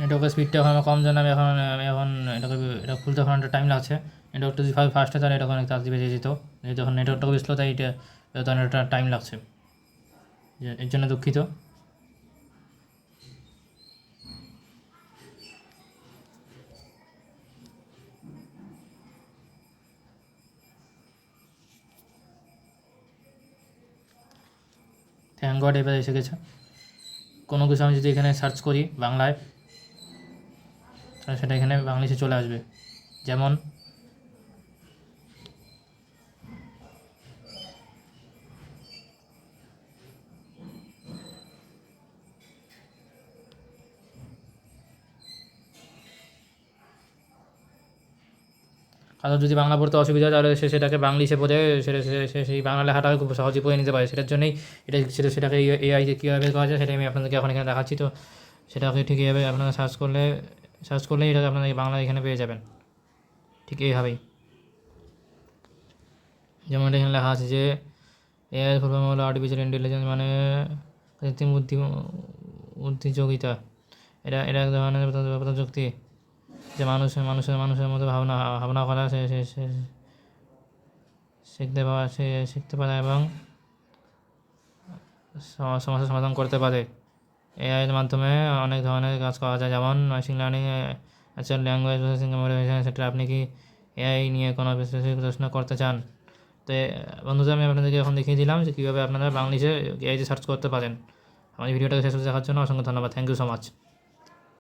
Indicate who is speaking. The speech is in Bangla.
Speaker 1: নেটওয়ার্কের স্পিডটা এখন কম, জন্য আমি এখন এখন এটাকে এটা খুলতে এখন একটা টাইম লাগছে। নেটওয়ার্কটা যদি ফাস্ট হয়, তাহলে এটা অনেক তাড়াতাড়ি বেজে যেত। এখন নেটওয়ার্কটা স্লো তাই এটা তখন একটা টাইম লাগছে। এর জন্য দুঃখিত। থ্যাংক গড এবার এসে গেছে। কোনো কিছু আমি যদি এখানে সার্চ করি বাংলায় তাহলে সেটা এখানে বাংলিশে চলে আসবে। যেমন কারও যদি বাংলা পড়তে অসুবিধা হয়, তাহলে সে সেটাকে বাংলিশে পড়ে সেটা সে- সেই বাংলা লেখাটাকে খুব সহজে পড়ে নিতে পারে। সেটার জন্যই এটা সেটা সেটাকে এআই কীভাবে করা যায়, সেটা আমি আপনাদেরকে এখন এখানে দেখাচ্ছি। তো সেটাকে ঠিক এইভাবে আপনারা সার্চ করলে সার্চ করলেই এটা আপনারা এই বাংলা এখানে পেয়ে যাবেন। ঠিক এইভাবেই। যেমন এখানে লেখা আছে যে, এআই ফুল হলো আর্টিফিশিয়াল ইন্টেলিজেন্স মানে কৃত্রিম বুদ্ধি বুদ্ধিযোগিতা এটা এটা এক ধরনের প্রযুক্তি যে মানুষের মানুষের মানুষের মতো ভাবনা ভাবনা করা সে শিখতে পারা, সে, শিখতে পারে এবং সম- সমস্যার সমাধান করতে পারে। এআইয়ের মাধ্যমে অনেক ধরনের কাজ করা যায়, যেমন machine learning natural language processing motivation সেটা আপনি কি এআই নিয়ে কোনো স্পেসিফিক প্রশ্ন করতে চান? তো বন্ধুদের আমি আপনাদেরকে এখন দেখিয়ে দিলাম যে কীভাবে আপনারা বাংলিশে এআইতে সার্চ করতে পারেন। আমার ভিডিওটাকে শেষ দেখার জন্য অসংখ্য ধন্যবাদ। Thank you so much